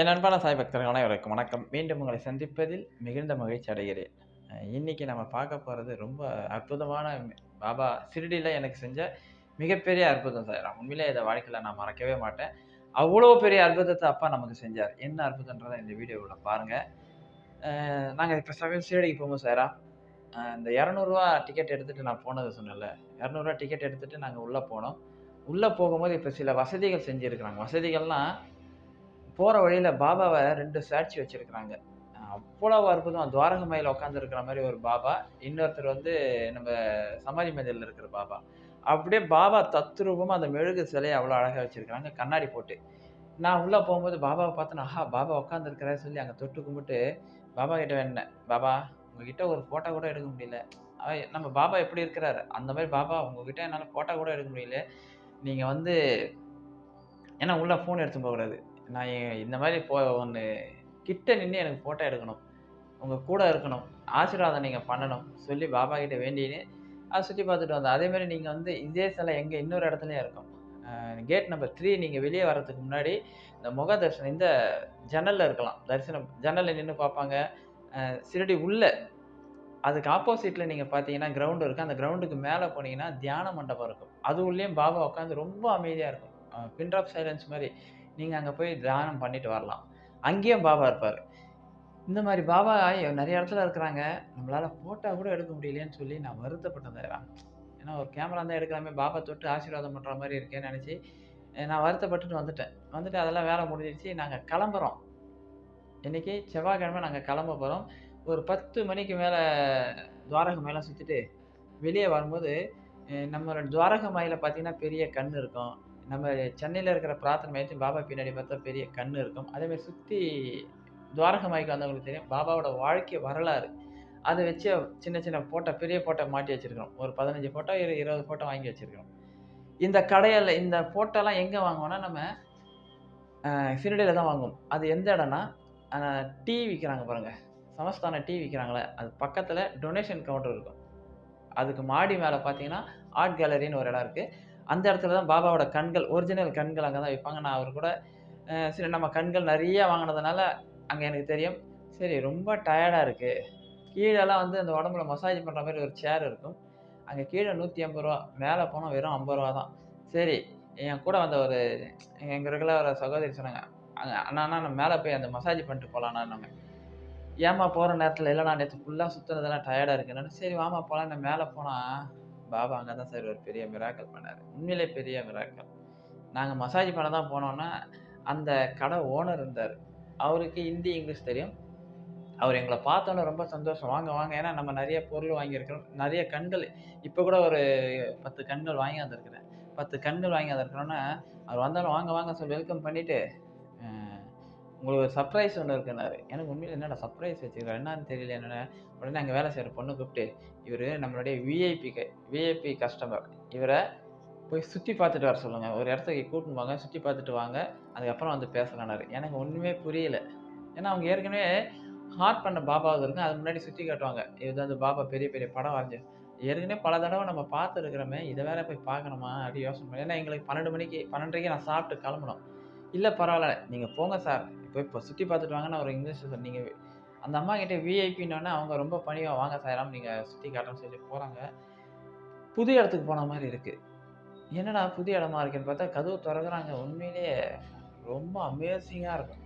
என் அன்பான சாய் பக்தர்கள் அனைவருக்கும் வணக்கம். மீண்டும் உங்களை சந்திப்பதில் மிகுந்த மகிழ்ச்சி அடைகிறேன். இன்றைக்கி நம்ம பார்க்க போகிறது ரொம்ப அற்புதமான பாபா சிறுடியில் எனக்கு செஞ்ச மிகப்பெரிய அற்புதம் சார். உண்மையிலே இதை வாழ்க்கையில் நான் மறக்கவே மாட்டேன். அவ்வளோ பெரிய அற்புதத்தை அப்பா நமக்கு செஞ்சார். என்ன அற்புதன்றதை இந்த வீடியோவில் பாருங்கள் நாங்கள் இப்போ சமயம் ஷிரடிக்கு போகும்போது சாரா இந்த இரநூறுவா டிக்கெட் எடுத்துகிட்டு நான் போனது சொன்னேன்ல. இரநூறுவா டிக்கெட் எடுத்துகிட்டு நாங்கள் உள்ளே போனோம். உள்ளே போகும்போது இப்போ சில வசதிகள் செஞ்சுருக்குறாங்க வசதிகள்லாம் போகிற வழியில் பாபாவை ரெண்டு ஸ்டாச்சு வச்சுருக்குறாங்க அ அவ்வளவு அற்புதம். துவாரகமாயில உட்காந்துருக்குற மாதிரி ஒரு பாபா. இன்னொருத்தர் வந்து நம்ம சமாதி மந்திர்ல இருக்கிற பாபா. அப்படியே பாபா தத்ரூபமாக அந்த மெழுகு சிலையை அவ்வளோ அழகாக வச்சுருக்குறாங்க கண்ணாடி போட்டு. நான் உள்ளே போகும்போது பாபாவை பார்த்தேன் ஆஹா! பாபா உட்கார்ந்திருக்கிறாரு சொல்லி அங்கே தொட்டு கும்பிட்டு, பாபா கிட்ட வேணேன் பாபா உங்ககிட்ட ஒரு ஃபோட்டோ கூட எடுக்க முடியல. நம்ம பாபா எப்படி இருக்கிறாரு, அந்த மாதிரி பாபா உங்ககிட்ட என்னால் ஃபோட்டோ கூட எடுக்க முடியல. நீங்கள் வந்து ஏன்னா உள்ளே ஃபோன் எடுத்துன்னு போகக்கூடாது. நான் இந்த மாதிரி போ ஒன்று கிட்ட நின்று எனக்கு ஃபோட்டோ எடுக்கணும். உங்கள் கூட இருக்கணும். ஆசீர்வாதம் நீங்கள் பண்ணணும். சொல்லி பாபா கிட்ட வேண்டின்னு, அதை சுற்றி பார்த்துட்டு வந்தேன். அதேமாதிரி நீங்கள் வந்து இதே சிலை எங்கே இன்னொரு இடத்துலையும் இருக்கும். கேட் நம்பர் த்ரீ நீங்கள் வெளியே வர்றதுக்கு முன்னாடி, இந்த முக தரிசனம் இந்த ஜன்னலில் இருக்கலாம். தரிசனம் ஜன்னலில் நின்று பார்ப்பாங்க. சிறடி உள்ளே உள்ள அதுக்கு ஆப்போசிட்டில் நீங்கள் பார்த்தீங்கன்னா, கிரவுண்டு இருக்குது அந்த கிரவுண்டுக்கு மேலே போனீங்கன்னா, தியான மண்டபம் இருக்கும். அது உள்ளேயும் பாபா உட்காந்து ரொம்ப அமைதியாக இருக்கும். பின் ஆஃப் சைலன்ஸ் மாதிரி நீங்கள் அங்கே போய் தியானம் பண்ணிட்டு வரலாம். அங்கேயும் பாபா இருப்பார் இந்த மாதிரி பாபா நிறைய இடத்துல இருக்கிறாங்க. நம்மளால் ஃபோட்டோ கூட எடுக்க முடியலையேன்னு சொல்லி நான் வருத்தப்பட்டேன் சாய்ராம். ஏன்னா ஒரு கேமரா தான் எடுக்கலாமே, பாபா தொட்டு ஆசீர்வாதம் பண்ணுற மாதிரி இருக்கேன்னு நினச்சி நான் வருத்தப்பட்டுட்டு வந்துட்டேன். வந்துட்டு அதெல்லாம் வேலை முடிஞ்சிருச்சு. நாங்கள் கிளம்புறோம். இன்னைக்கு செவ்வாய்க்கிழமை நாங்கள் கிளம்ப போகிறோம் ஒரு 10 மணிக்கு மேலே துவாரக மயிலாம் சுற்றிட்டு வெளியே வரும்போது, நம்மளோட துவாரக மயில பார்த்தீங்கன்னா, பெரிய கண் இருக்கும். நம்ம சென்னையில் இருக்கிற பிரார்த்தனை மையத்தையும் பாபா பின்னாடி பார்த்தா பெரிய கண் இருக்கும். அதேமாதிரி சுற்றி சுத்தி துவாரகமாய்க்கு வந்தவங்களுக்கு தெரியும். பாபாவோட வாழ்க்கை வரலாறு. அதை வச்சு சின்ன சின்ன ஃபோட்டோ பெரிய ஃபோட்டோ மாட்டி வச்சிருக்கிறோம். ஒரு 15 ஃபோட்டோ, இரு 20 ஃபோட்டோ வாங்கி வச்சிருக்கிறோம். இந்த கடையில் இந்த ஃபோட்டோலாம் எங்கே வாங்குவோன்னா நம்ம சிறுடையில் தான் வாங்குவோம். அது எந்த இடம்னா, டீ விற்கிறாங்க பாருங்கள் சமஸ்தான டீ விற்கிறாங்களே அது பக்கத்தில் டொனேஷன் கவுண்டர் இருக்கும். அதுக்கு மாடி மேலே பார்த்தீங்கன்னா, ஆர்ட் கேலரின்னு ஒரு இடம் இருக்குது அந்த இடத்துல தான் பாபாவோட கண்கள், ஒரிஜினல் கண்கள் அங்கே தான் வைப்பாங்க நான் அவர் கூட சரி நம்ம கண்கள் நிறைய வாங்கினதுனால அங்கே எனக்கு தெரியும். சரி ரொம்ப டயர்டாக இருக்குது கீழெல்லாம் வந்து அந்த உடம்புல மசாஜ் பண்ணுற மாதிரி ஒரு சேர் இருக்கும். அங்கே கீழே நூற்றி ஐம்பது ரூபா மேலே போனால் வெறும் ஐம்பது ரூபா தான். சரி என் கூட வந்த ஒரு எங்கள் எங்க ஒரு சகோதரி சொன்னாங்க. அங்கே அண்ணா அண்ணா நம்ம மேலே போய் அந்த மசாஜ் பண்ணிட்டு போலாம்னாங்க. ஏம்மா நேரத்தில் இல்லை நான் நேற்று ஃபுல்லாக சுத்துனதெல்லாம் டயர்டாக இருக்குன்னு சரி வாமா போகலாம் நான் மேலே போனால் பாபா அங்கே தான் சார் ஒரு பெரிய மிராக்கள் பண்ணார் உண்மையிலே பெரிய மிராக்கள் நாங்கள் மசாஜ் பண்ண தான் போனோன்னா அந்த கடை ஓனர் இருந்தார் அவருக்கு ஹிந்தி, இங்கிலீஷ் தெரியும். அவர் எங்களை பார்த்தோன்னே ரொம்ப சந்தோஷம். வாங்க வாங்க. ஏன்னா நம்ம நிறைய பொருள் வாங்கியிருக்கிறோம். நிறைய கண்கள் இப்போ கூட ஒரு 10 கண்கள் வாங்கி வந்திருக்கிறேன் பத்து கண்கள் வாங்கி வந்திருக்கிறோன்னா அவர் வந்தாலும் வாங்க வாங்க சொல்லி வெல்கம் பண்ணிவிட்டு உங்களுக்கு ஒரு சர்ப்ரைஸ் ஒன்று இருக்குன்னாரு. எனக்கு உண்மையில் என்னடா சர்ப்ரைஸ் வச்சிருக்காரு, என்னன்னு தெரியல என்னென்ன உடனே அங்கே வேலை செய்கிற பொண்ணு கூப்பிட்டு, இவரு நம்மளுடைய விஐபி க விஐபி கஸ்டமர். இவரை போய் சுற்றி பார்த்துட்டு வர சொல்லுங்கள் ஒரு இடத்துக்கு கூட்டின்னு வாங்க சுற்றி பார்த்துட்டு வாங்க. அதுக்கப்புறம் வந்து பேசலானாரு எனக்கு ஒன்றுமே புரியல. ஏன்னா அவங்க ஏற்கனவே ஹார்ட் பண்ண பாபாவுக்கு இருக்கு அதுக்கு முன்னாடி சுற்றி காட்டுவாங்க. ஏதாவது பாபா பெரிய பெரிய படம் வரைஞ்சி ஏற்கனவே பல தடவை நம்ம பார்த்துருக்குறோமே இதை வேற போய் பார்க்கணுமா? அப்படி யோசனை பண்ணி ஏன்னா எங்களுக்கு 12 மணிக்கு 12:30க்கு நான் சாப்பிட்டு கிளம்பணும். இல்லை பரவாயில்ல நீங்கள் போங்க சார். இப்போ இப்போ சுற்றி பார்த்துட்டு வாங்கன்னு ஒரு இங்கிலீஷ்ல சொ நீங்க அந்த அம்மா கிட்ட விஐபின்னோனே அவங்க ரொம்ப பணிவாக வாங்க சாய்ராம் நீங்கள் சுற்றி காட்டுறேன்னு சொல்லி போகிறாங்க புது இடத்துக்கு போன மாதிரி இருக்குது என்னடா புது இடமா இருக்குன்னு பார்த்தா, கதவு தொறக்குறாங்க. உண்மையிலேயே ரொம்ப அமேசிங்காக இருக்கும்.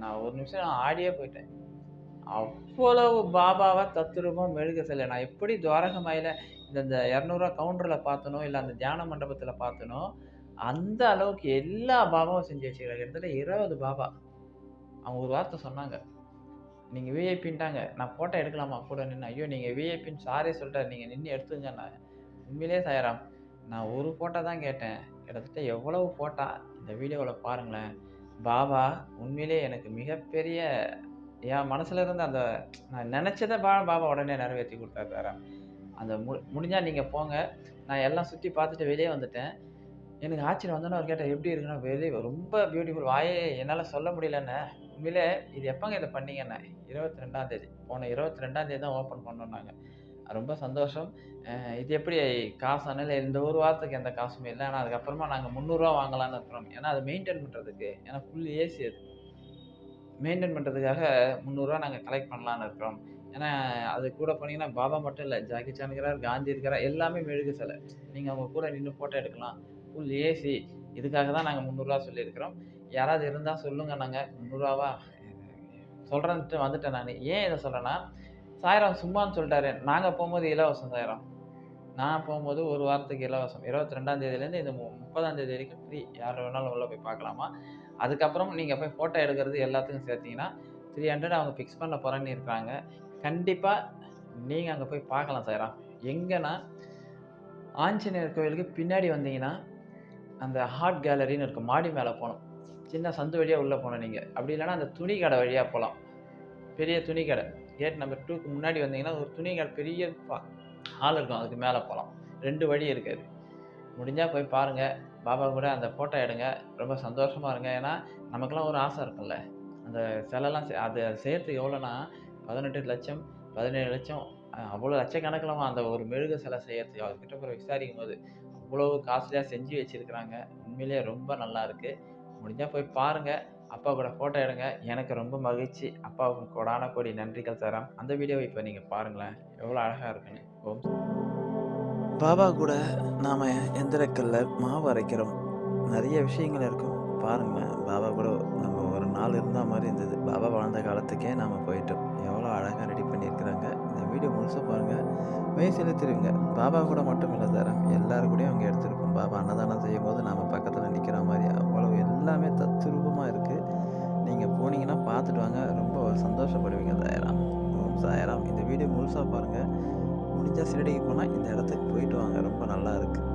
நான் ஒரு நிமிஷம் நான் ஆடியே போயிட்டேன். அவ்வளவு பாபாவாக தத்ரூபமா மெழுக செல்ல நான் எப்படி துவாரகமாயில இந்த இந்த இரநூறுவா கவுண்டரில் பார்த்தனோ, இல்லை அந்த தியான மண்டபத்தில் பார்த்தனோ, அந்த அளவுக்கு எல்லா பாபாவும் செஞ்சு வச்சிருக்காங்க. கிட்டத்தட்ட 20 பாபா. அவங்க ஒரு வார்த்தை சொன்னாங்க. நீங்கள் விஐபின்ட்டாங்க. நான் ஃபோட்டோ எடுக்கலாமா கூட நின்று ஐயோ! நீங்கள் விஐபின்னு சாரே சொல்லிட்டார் நீங்கள் நின்று எடுத்துக்கங்கன்னாங்க. உண்மையிலே சாய்ராம். நான் ஒரு ஃபோட்டோ தான் கேட்டேன். கிட்டத்தட்ட எவ்வளவு ஃபோட்டோ இந்த வீடியோவில் பாருங்களேன். பாபா உண்மையிலேயே எனக்கு மிகப்பெரிய என் மனசில் இருந்து அந்த நான் நினச்சதை பா பாபா உடனே நிறைவேற்றி கொடுத்தாரு தரேன் அந்த மு முடிஞ்சால் நீங்கள் போங்க. நான் எல்லாம் சுற்றி பார்த்துட்டு வெளியே வந்துட்டேன். எனக்கு ஆச்சரியம் வந்தோனே அவர் கேட்டால் எப்படி இருக்குன்னா, வெரி ரொம்ப பியூட்டிஃபுல். வாயே என்னால் சொல்ல முடியலன்னு உண்மையிலே இது எப்போங்க இதை பண்ணீங்கன்னேன். 22ஆம் தேதி. போன 22ஆம் தேதி தான் ஓப்பன் பண்ணோம் நாங்கள் ரொம்ப சந்தோஷம். இது எப்படி காசான்னு இல்ல இந்த ஒரு வாரத்துக்கு எந்த காசுமே இல்லை ஆனால் அதுக்கப்புறமா நாங்கள் முந்நூறுரூவா வாங்கலாம்னு இருக்கிறோம். ஏன்னா அத மெயின்டெயின் பண்ணுறதுக்கு ஏன்னா ஃபுல் ஏசி அது. மெயின்டெயின் பண்ணுறதுக்காக முந்நூறுரூவா நாங்கள் கலெக்ட் பண்ணலான்னு இருக்கிறோம் ஏன்னா அது கூட போனீங்கன்னா பாபா மட்டும் இல்லை ஜாக்கி சான் இருக்கிறார் காந்தி இருக்கிறார் எல்லாமே மெழுகு சிலை நீங்கள் அவங்க கூட நின்று ஃபோட்டோ எடுக்கலாம் ஃபுல் ஏசி இதுக்காக தான் நாங்கள் முந்நூறுரூவா சொல்லியிருக்கிறோம். யாராவது இருந்தால் சொல்லுங்கள் நாங்கள் முந்நூறுரூவாவா சொல்கிறேன்ட்டு வந்துட்டேன் நான். ஏன் இதை சொல்கிறேன்னா சாயிரம் சும்மான்னு சொல்லிட்டாரு. நாங்கள் போகும்போது இலவசம் சாயிரம். நான் போகும்போது ஒரு வாரத்துக்கு இலவசம். இருபத்தி ரெண்டாம் தேதியிலேருந்து இந்த மு- முப்பதாம் தேதி வரைக்கும் ஃப்ரீ யார் வேணாலும் உள்ளே போய் பார்க்கலாமா? அதுக்கப்புறம் நீங்கள் போய் ஃபோட்டோ எடுக்கிறது எல்லாத்துக்கும் சேர்த்தீங்கன்னா த்ரீ ஹண்ட்ரட் அவங்க ஃபிக்ஸ் பண்ண போகிறேன்னு இருக்கிறாங்க. கண்டிப்பாக நீங்கள் அங்கே போய் பார்க்கலாம் சாய்ரா எங்கன்னா ஆஞ்சநேயர் கோயிலுக்கு பின்னாடி வந்தீங்கன்னா அந்த ஹார்ட் கேலரின்னு இருக்கும். மாடி மேலே போகணும் சின்ன சந்து வழியாக உள்ளே போனோம் நீங்கள் அப்படி இல்லைன்னா அந்த துணி கடை வழியாக போகலாம் பெரிய துணி கடை. கேட் நம்பர் டூக்கு முன்னாடி வந்தீங்கன்னா ஒரு துணி கடை பெரிய ஹால் இருக்கும். அதுக்கு மேலே போகலாம் ரெண்டு வழி இருக்குது முடிஞ்சால் போய் பாருங்கள் பாபா கூட அந்த ஃபோட்டோ எடுங்க. ரொம்ப சந்தோஷமாக இருங்க. ஏன்னா நமக்கெல்லாம் ஒரு ஆசை இருக்கும்ல. அந்த சிலைலாம் செ- அது செய்கிறதுக்கு எவ்வளோனா பதினெட்டு லட்சம் பதினேழு லட்சம் அவ்வளோ லட்சக்கணக்கில் அந்த ஒரு மெழுகு சிலை செய்யறதுக்கு அவர்கிட்ட போய் விசாரிக்கும் போது இவ்வளோ காஸ்ட்லியாக செஞ்சு வச்சுருக்குறாங்க. உண்மையிலேயே ரொம்ப நல்லா இருக்குது முடிஞ்சால் போய் பாருங்கள் அப்பா கூட ஃபோட்டோ எடுங்க. எனக்கு ரொம்ப மகிழ்ச்சி. அப்பாவுக்கு கொடான கோடி நன்றிகள் தரம் அந்த வீடியோவை இப்போ நீங்கள் பாருங்களேன். எவ்வளோ அழகாக இருக்குன்னு. ஓம் பாபா கூட நாம் எந்திரக்கல்ல மாவு அரைக்கிறோம். நிறைய விஷயங்கள் இருக்கும். பாருங்களேன். பாபா கூட நம்ம ஒரு நாள் இருந்தால் மாதிரி இருந்தது. பாபா வாழ்ந்த காலத்துக்கே நாம் போயிட்டோம். எவ்வளோ அழகாக ரெடி பண்ணியிருக்கிறாங்க. இந்த வீடியோ முழுசாக பாருங்கள் மெய் செலுத்திடுங்க. பாபா கூட மட்டும் இல்லை தரேன் எல்லாரும் கூடயும் அவங்க எடுத்துருப்போம். பாபா அன்னதானம் செய்யும் போது நாம் பக்கத்தில் நிற்கிற மாதிரி. அவ்வளோ எல்லாமே தத்ரூபமாக இருக்குது நீங்கள் போனீங்கன்னா பார்த்துட்டு வாங்க. ரொம்ப சந்தோஷப்படுவீங்க. சாயராம். ஓம் சாயராம். இந்த வீடியோ முழுசாக பாருங்கள் முடிஞ்சால் சிறடிக்கு போனால் இந்த இடத்துக்கு போயிட்டு வாங்க. ரொம்ப நல்லா இருக்குது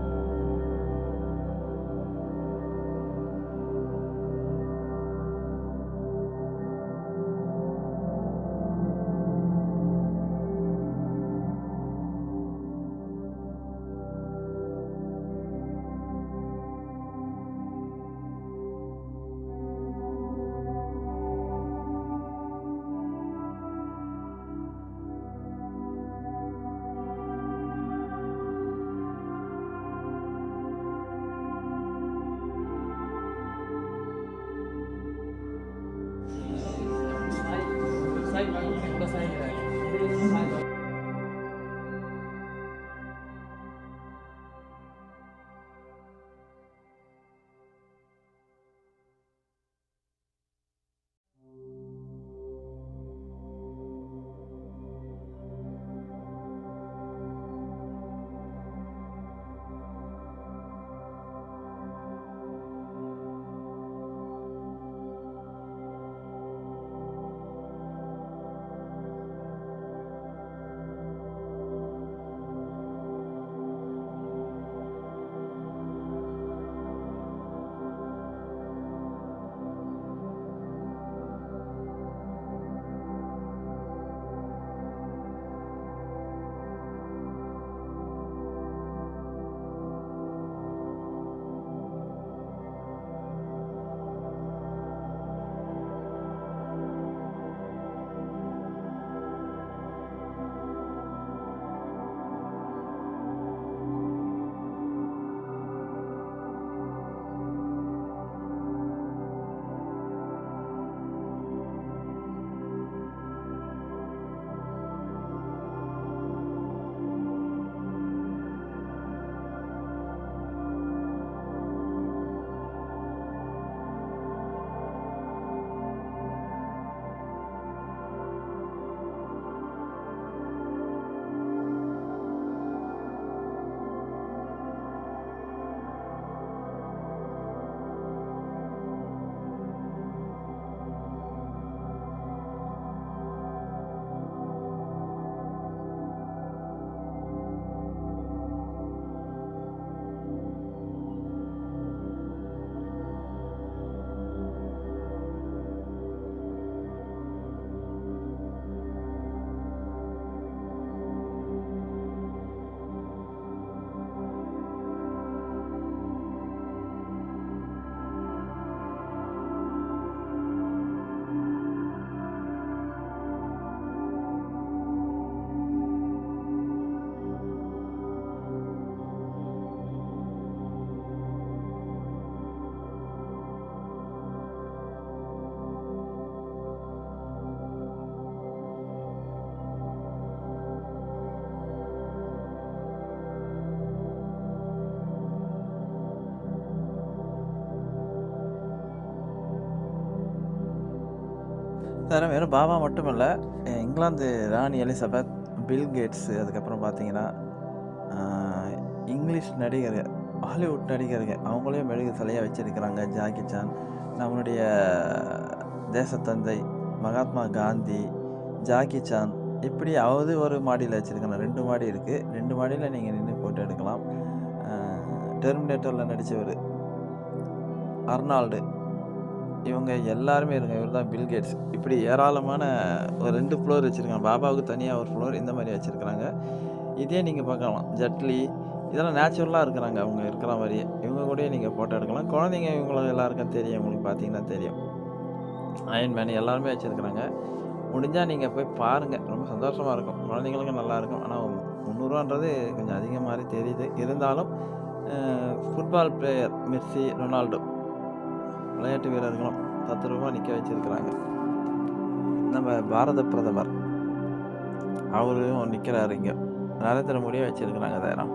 வேறு வெறும் பாபா மட்டும் இல்லை இங்கிலாந்து ராணி எலிசபெத் பில் கேட்ஸு அதுக்கப்புறம் பார்த்தீங்கன்னா இங்கிலீஷ் நடிகர்கள் ஹாலிவுட் நடிகர்கள் அவங்களையும் மெழுகு சிலையாக வச்சுருக்கிறாங்க ஜாக்கி சான். நம்மளுடைய தேசத்தந்தை மகாத்மா காந்தி ஜாக்கி சான். இப்படி அவது ஒரு மாடியில் வச்சுருக்கணும் ரெண்டு மாடி இருக்குது ரெண்டு மாடியில் நீங்கள் நின்று ஃபோட்டோ எடுக்கலாம். டெர்மினேட்டரில் நடித்தவர் அர்னால்டு. இவங்க எல்லாருமே இருங்க இவர் தான் பில் கேட்ஸ் இப்படி ஏராளமான ஒரு ரெண்டு ஃப்ளோர் வச்சுருக்காங்க. பாபாவுக்கு தனியாக ஒரு ஃப்ளோர் இந்த மாதிரி வச்சுருக்குறாங்க. இதே நீங்கள் பார்க்கலாம். ஜட்லி இதெல்லாம் நேச்சுரலாக இருக்கிறாங்க. அவங்க இருக்கிற மாதிரியே. இவங்க கூடயே நீங்கள் ஃபோட்டோ எடுக்கலாம். குழந்தைங்க இவங்களுக்கு எல்லாருக்கும் தெரியும். உங்களுக்கு பார்த்தீங்கன்னா தெரியும். அயன் மேன் எல்லாருமே வச்சுருக்குறாங்க. முடிஞ்சால் நீங்கள் போய் பாருங்கள் ரொம்ப சந்தோஷமாக இருக்கும். குழந்தைங்களுக்கும் நல்லாயிருக்கும் ஆனால் முந்நூறுவான்றது கொஞ்சம் அதிகமாக மாதிரி தெரியுது. இருந்தாலும் ஃபுட்பால் பிளேயர் மெர்சி ரொனால்டோ விளையாட்டு வீரர்களும் தத்ரூபமாக நிற்க வச்சிருக்கிறாங்க. நம்ம பாரத பிரதமர் அவரும் நிற்கிறாரு இங்கே. நரேந்திர மோடியை வச்சுருக்கிறாங்க அதெல்லாம்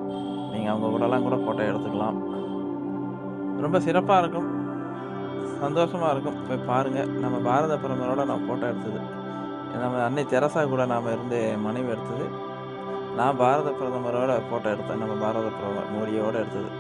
நீங்கள் அவங்க கூடலாம் கூட ஃபோட்டோ எடுத்துக்கலாம். ரொம்ப சிறப்பாக இருக்கும். சந்தோஷமாக இருக்கும். போய் பாருங்கள் நம்ம பாரத பிரதமரோட நான் ஃபோட்டோ எடுத்தது. நம்ம அன்னை தெரசா கூட நாம் இருந்து மனைவி எடுத்தது. நான் பாரத பிரதமரோட ஃபோட்டோ எடுத்தேன். நம்ம பாரத பிரதமர் மோடியோடு எடுத்தது.